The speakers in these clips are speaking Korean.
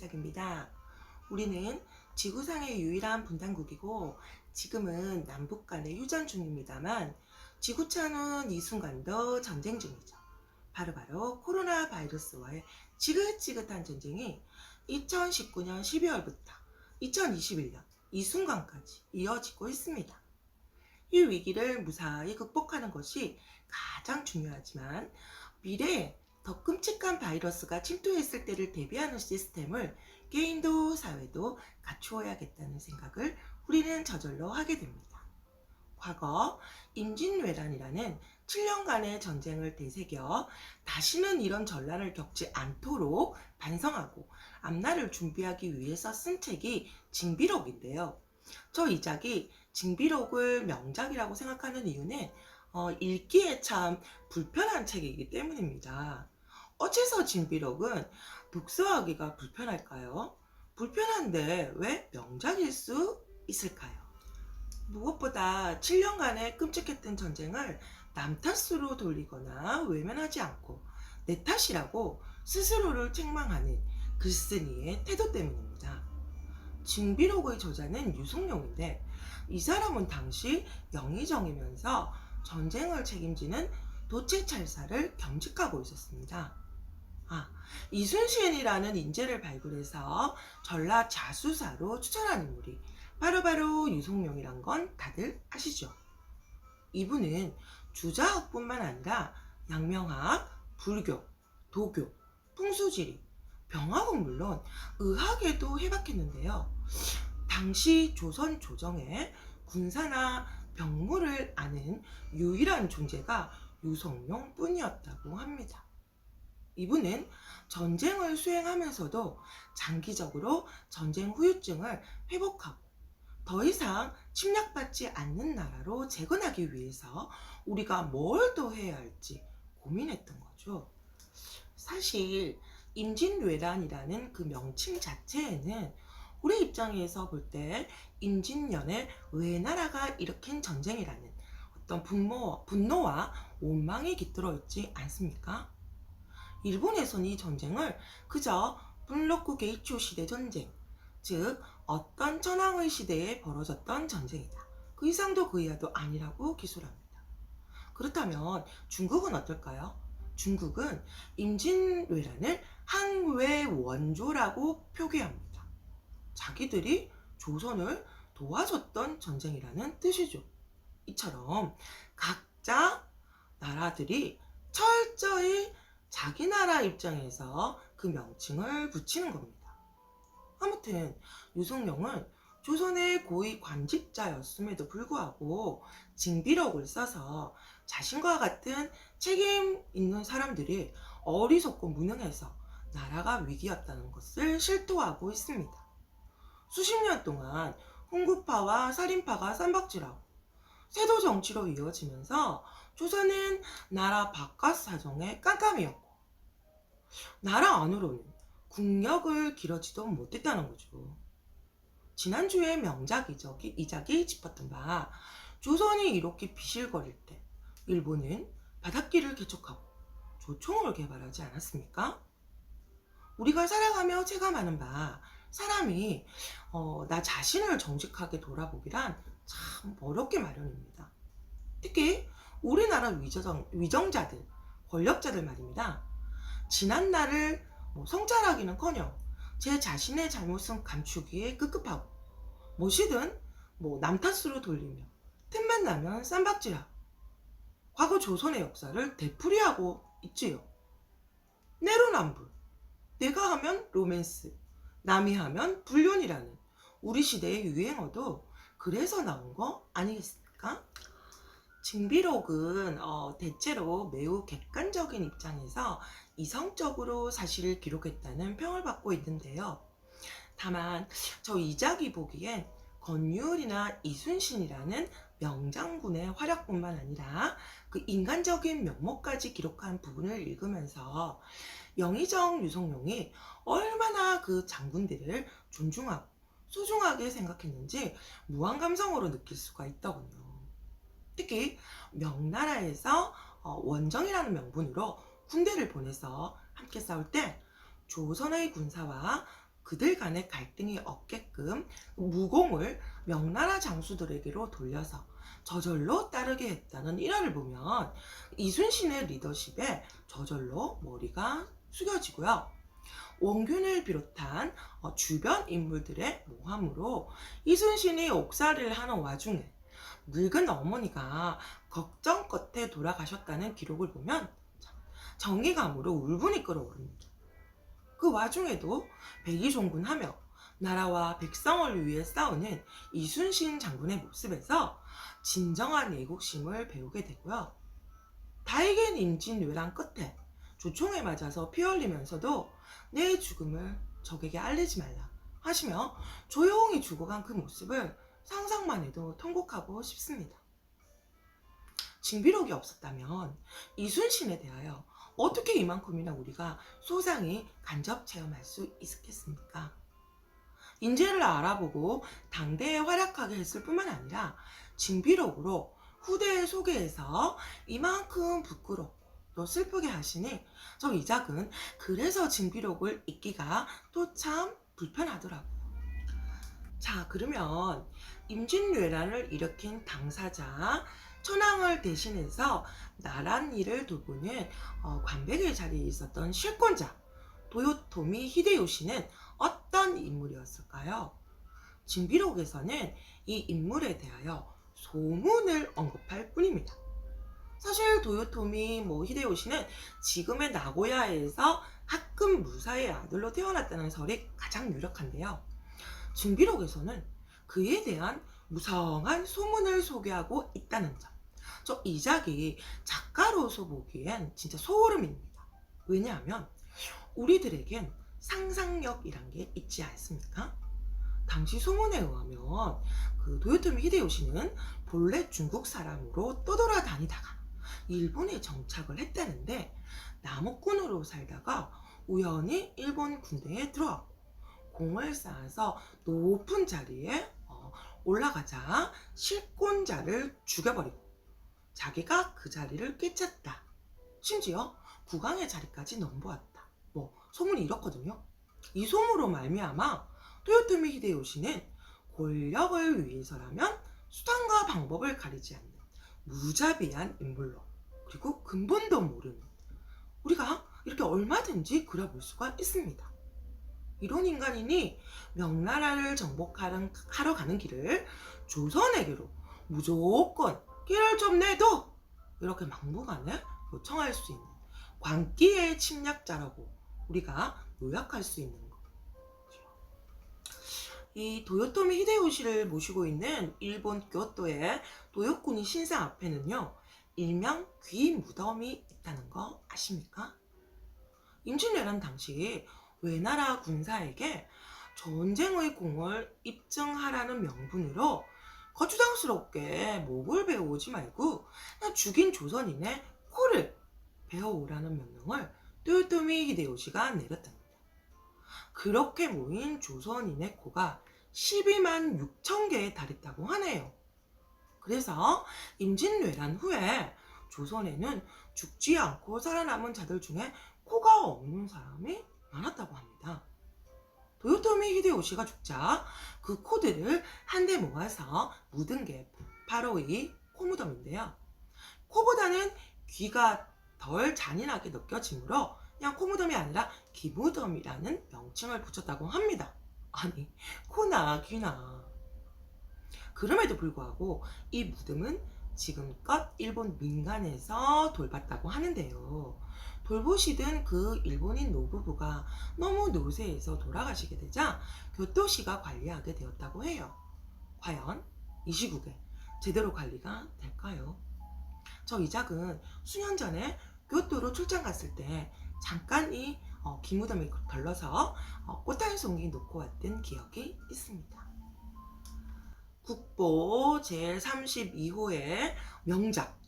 기작입니다. 우리는 지구상의 유일한 분단국이고 지금은 남북 간의 휴전 중입니다만 지구촌은 이 순간도 전쟁 중이죠. 바로 바로 코로나 바이러스와의 지긋지긋한 전쟁이 2019년 12월부터 2021년 이 순간까지 이어지고 있습니다. 이 위기를 무사히 극복하는 것이 가장 중요하지만 미래에 더 끔찍한 바이러스가 침투했을 때를 대비하는 시스템을 개인도 사회도 갖추어야겠다는 생각을 우리는 저절로 하게 됩니다. 과거 임진왜란이라는 7년간의 전쟁을 되새겨 다시는 이런 전란을 겪지 않도록 반성하고 앞날을 준비하기 위해서 쓴 책이 징비록인데요. 저 이 작이 징비록을 명작이라고 생각하는 이유는 어, 읽기에 참 불편한 책이기 때문입니다. 어째서 징비록은 독서하기가 불편할까요? 불편한데 왜 명작일 수 있을까요? 무엇보다 7년간의 끔찍했던 전쟁을 남 탓으로 돌리거나 외면하지 않고 내 탓이라고 스스로를 책망하는 글쓴이의 태도 때문입니다. 징비록의 저자는 유승룡인데 이 사람은 당시 영의정이면서 전쟁을 책임지는 도체찰사를 겸직하고 있었습니다. 아, 이순신이라는 인재를 발굴해서 전라 자수사로 추천한 인물이 바로 바로 유성룡이란 건 다들 아시죠? 이분은 주자학뿐만 아니라 양명학, 불교, 도교, 풍수지리, 병학은 물론 의학에도 해박했는데요. 당시 조선 조정에 군사나 병무를 아는 유일한 존재가 유성룡 뿐이었다고 합니다. 이분은 전쟁을 수행하면서도 장기적으로 전쟁 후유증을 회복하고 더 이상 침략받지 않는 나라로 재건하기 위해서 우리가 뭘 더 해야 할지 고민했던 거죠. 사실 임진왜란이라는 그 명칭 자체에는 우리 입장에서 볼 때 임진년에 왜 나라가 일으킨 전쟁이라는 어떤 분노, 분노와 원망이 깃들어 있지 않습니까? 일본에서는 이 전쟁을 그저 분로쿠 게이초 시대 전쟁, 즉 어떤 천황의 시대에 벌어졌던 전쟁이다. 그 이상도 그 이하도 아니라고 기술합니다. 그렇다면 중국은 어떨까요? 중국은 임진왜란을 항외원조라고 표기합니다. 자기들이 조선을 도와줬던 전쟁이라는 뜻이죠. 이처럼 각자 나라들이 철저히 자기 나라 입장에서 그 명칭을 붙이는 겁니다. 아무튼 유승룡은 조선의 고위 관직자였음에도 불구하고 징비록을 써서 자신과 같은 책임 있는 사람들이 어리석고 무능해서 나라가 위기였다는 것을 실토하고 있습니다. 수십 년 동안 훈구파와 살인파가 쌈박질하고 세도 정치로 이어지면서 조선은 나라 바깥 사정에 깜깜이었고 나라 안으로는 국력을 기르지도 못했다는 거죠. 지난주에 명작이죠. 이작이 짚었던 바 조선이 이렇게 비실거릴 때 일본은 바닷길을 개척하고 조총을 개발하지 않았습니까? 우리가 살아가며 체감하는 바 사람이 어, 나 자신을 정직하게 돌아보기란 참 어렵게 마련입니다. 특히 우리나라 위정, 위정자들, 권력자들 말입니다. 지난 날을 뭐 성찰하기는커녕 제 자신의 잘못은 감추기에 급급하고 무엇이든 뭐남 탓으로 돌리며 틈만 나면 쌈박질하고 과거 조선의 역사를 되풀이하고 있지요. 내로남불. 내가 하면 로맨스, 남이 하면 불륜이라는 우리 시대의 유행어도 그래서 나온 거 아니겠습니까? 징비록은 어, 대체로 매우 객관적인 입장에서 이성적으로 사실을 기록했다는 평을 받고 있는데요. 다만 저 이작이 보기엔 건율이나 이순신이라는 명장군의 활약뿐만 아니라 그 인간적인 면모까지 기록한 부분을 읽으면서 영의정 유성룡이 얼마나 그 장군들을 존중하고 소중하게 생각했는지 무한 감성으로 느낄 수가 있더군요. 특히 명나라에서 어, 원정이라는 명분으로 군대를 보내서 함께 싸울 때 조선의 군사와 그들 간의 갈등이 없게끔 무공을 명나라 장수들에게로 돌려서 저절로 따르게 했다는 일화를 보면 이순신의 리더십에 저절로 머리가 숙여지고요. 원균을 비롯한 어, 주변 인물들의 모함으로 이순신이 옥살이를 하는 와중에 늙은 어머니가 걱정 끝에 돌아가셨다는 기록을 보면 참 정의감으로 울분이 끓어오릅니다. 그 와중에도 백의종군 하며 나라와 백성을 위해 싸우는 이순신 장군의 모습에서 진정한 애국심을 배우게 되고요. 다에겐 임진왜란 끝에 조총에 맞아서 피 흘리면서도 내 죽음을 적에게 알리지 말라 하시며 조용히 죽어간 그 모습을 상상만 해도 통곡하고 싶습니다. 징비록이 없었다면 이순신에 대하여 어떻게 이만큼이나 우리가 소상히 간접 체험할 수 있었겠습니까? 인재를 알아보고 당대에 활약하게 했을 뿐만 아니라 징비록으로 후대에 소개해서 이만큼 부끄럽고 또 슬프게 하시니 저 이작은 그래서 징비록을 읽기가 또 참 불편하더라고요. 자 그러면 임진왜란을 일으킨 당사자 천황을 대신해서 나란 일을 돌보는 어, 관백의 자리에 있었던 실권자 도요토미 히데요시는 어떤 인물이었을까요? 징비록에서는 이 인물에 대하여 소문을 언급할 뿐입니다. 사실 도요토미 뭐 히데요시는 지금의 나고야에서 학금 무사의 아들로 태어났다는 설이 가장 유력한데요. 징비록에서는 그에 대한 무성한 소문을 소개하고 있다는 점. 저 이작이 작가로서 보기엔 진짜 소름입니다. 왜냐하면 우리들에겐 상상력이란 게 있지 않습니까? 당시 소문에 의하면 그 도요토미 히데요시는 본래 중국 사람으로 떠돌아다니다가 일본에 정착을 했다는데 남욱군으로 살다가 우연히 일본 군대에 들어왔고 공을 쌓아서 높은 자리에 어, 올라가자 실권자를 죽여버리고 자기가 그 자리를 꿰찼다. 심지어 국왕의 자리까지 넘보았다. 뭐 소문이 이렇거든요. 이 소문으로 말미암아 토요토미 히데요시는 권력을 위해서라면 수단과 방법을 가리지 않는 무자비한 인물로 그리고 근본도 모르는 우리가 이렇게 얼마든지 그려볼 수가 있습니다. 이런 인간이니 명나라를 정복하러 하러 가는 길을 조선에게로 무조건 길을 좀 내도 이렇게 막무가내 요청할 수 있는 광기의 침략자라고 우리가 요약할 수 있는 거. 이 도요토미 히데요시를 모시고 있는 일본 교토의 도요쿠니 신사 앞에는요 일명 귀 무덤이 있다는 거 아십니까? 임진왜란 당시 외나라 군사에게 전쟁의 공을 입증하라는 명분으로 거추장스럽게 목을 베어오지 말고 죽인 조선인의 코를 베어오라는 명령을 토요토미 히데요시가 내렸답니다. 그렇게 모인 조선인의 코가 12만 6천 개에 달했다고 하네요. 그래서 임진왜란 후에 조선에는 죽지 않고 살아남은 자들 중에 코가 없는 사람이 많았다고 합니다. 도요토미 히데요시가 죽자 그 코들을 한데 모아서 묻은 게 바로 이 코무덤인데요. 코보다는 귀가 덜 잔인하게 느껴지므로 그냥 코무덤이 아니라 기무덤이라는 명칭을 붙였다고 합니다. 아니 코나 귀나 그럼에도 불구하고 이 무덤은 지금껏 일본 민간에서 돌봤다고 하는데요. 돌보시던 그 일본인 노부부가 너무 노쇠해서 돌아가시게 되자 교토시가 관리하게 되었다고 해요. 과연 이 시국에 제대로 관리가 될까요? 저 이작은 수년 전에 교토로 출장 갔을 때 잠깐 이 어, 기무덤에 걸러서 어, 꽃한 송이 놓고 왔던 기억이 있습니다. 국보 제32호의 명작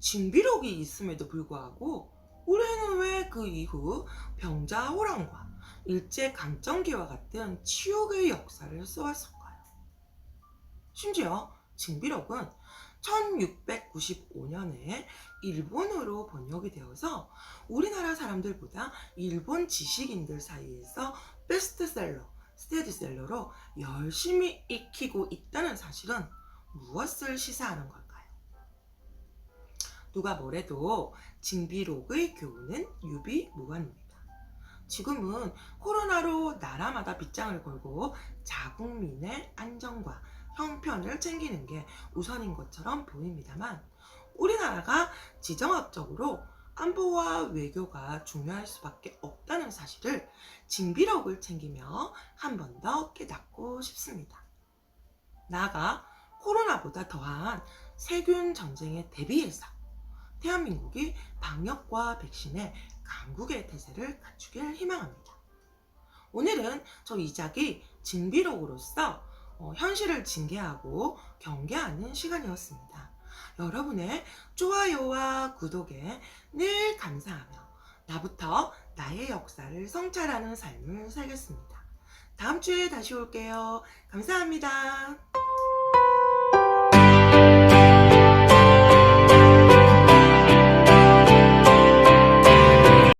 징비록이 있음에도 불구하고 우리는 왜 그 이후 병자호랑과 일제강점기와 같은 치욕의 역사를 써왔을까요? 심지어 징비록은 1695년에 일본어로 번역이 되어서 우리나라 사람들보다 일본 지식인들 사이에서 베스트셀러 스테디셀러로 열심히 익히고 있다는 사실은 무엇을 시사하는 걸까요? 누가 뭐래도 징비록의 교훈은 유비무관입니다. 지금은 코로나로 나라마다 빗장을 걸고 자국민의 안정과 형편을 챙기는 게 우선인 것처럼 보입니다만 우리나라가 지정학적으로 안보와 외교가 중요할 수밖에 없다는 사실을 징비록을 챙기며 한 번 더 깨닫고 싶습니다. 나아가 코로나보다 더한 세균 전쟁에 대비해서 대한민국이 방역과 백신의 강국의 태세를 갖추길 희망합니다. 오늘은 저 이작이 징비록으로서 어, 현실을 징계하고 경계하는 시간이었습니다. 여러분의 좋아요와 구독에 늘 감사하며 나부터 나의 역사를 성찰하는 삶을 살겠습니다. 다음 주에 다시 올게요. 감사합니다.